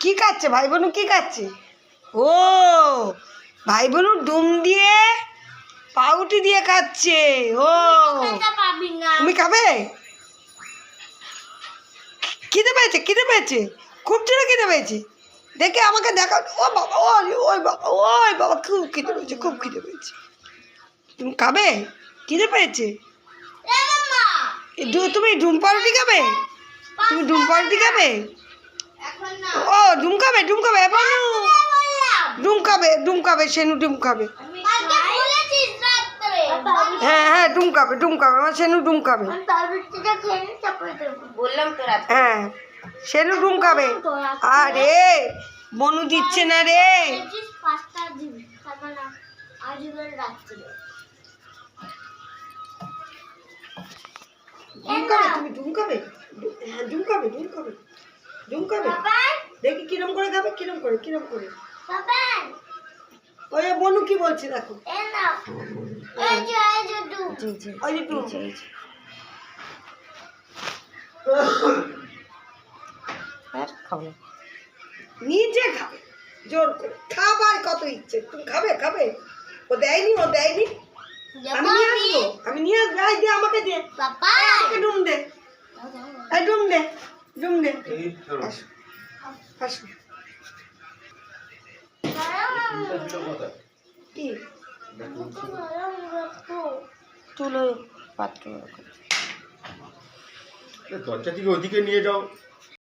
কি খাচ্ছে? ভাই বোনু কি খাচ্ছে? ও ভাই বোনু ডুম দিয়ে পাউটি দিয়ে খাচ্ছে। ও তুমি খাবে? খিদে পেয়েছে খিদে পেয়েছে। খুব জোরে খিদে পেয়েছে। দেখে আমাকে দেখা ও বাবা ওই ওই বাবা ওই বাবা খুব খিদে পেয়েছে খুব খিদে পেয়েছে। তুমি খাবে? খিদে পেয়েছে? তুমি ডুম পাউরুটি খাবে? তুমি ডুম পাউরুটি খাবে? ও ডুম খাবে ডুম খাবে এ বানু বললাম। ডুম খাবে ডুম খাবে সেনু ডুম খাবে আমি কালকে বলেছিস রাত্রে। হ্যাঁ হ্যাঁ ডুম খাবে ডুম আমার সেনু ডুম খাবে আমি পাউরুটিটা খেয়ে নিই, তারপরে দেবো বললাম তো রাত হ্যাঁ সেনু ডুম আরে বনু দিচ্ছে না রে। বলেছিস পাঁচটা দিবি তারপর না আজীবন রাত্রে। ডুম খাবে তুমি ডুম খাবে ডু- হ্যাঁ ডুম খাবে খাবে বাবা দেখি কিরম করে খাবে কিরম করে কিরম করে। ওই বনু কি বলছে দেখো। ওই যে আর খাব নিজে খাবে জোর করে। খাবার কত ইচ্ছে তুমি খাবে খাবে? ও দেয়নি ও দেয়নি। আমি নিয়ে আসব আমি নিয়ে আসব দে আমাকে দে। বাবা আমাকে ডুম দে। ডুম দে। আসো। কি? তুলো পাত্র। দরজা থেকে ওদিকে নিয়ে যাও।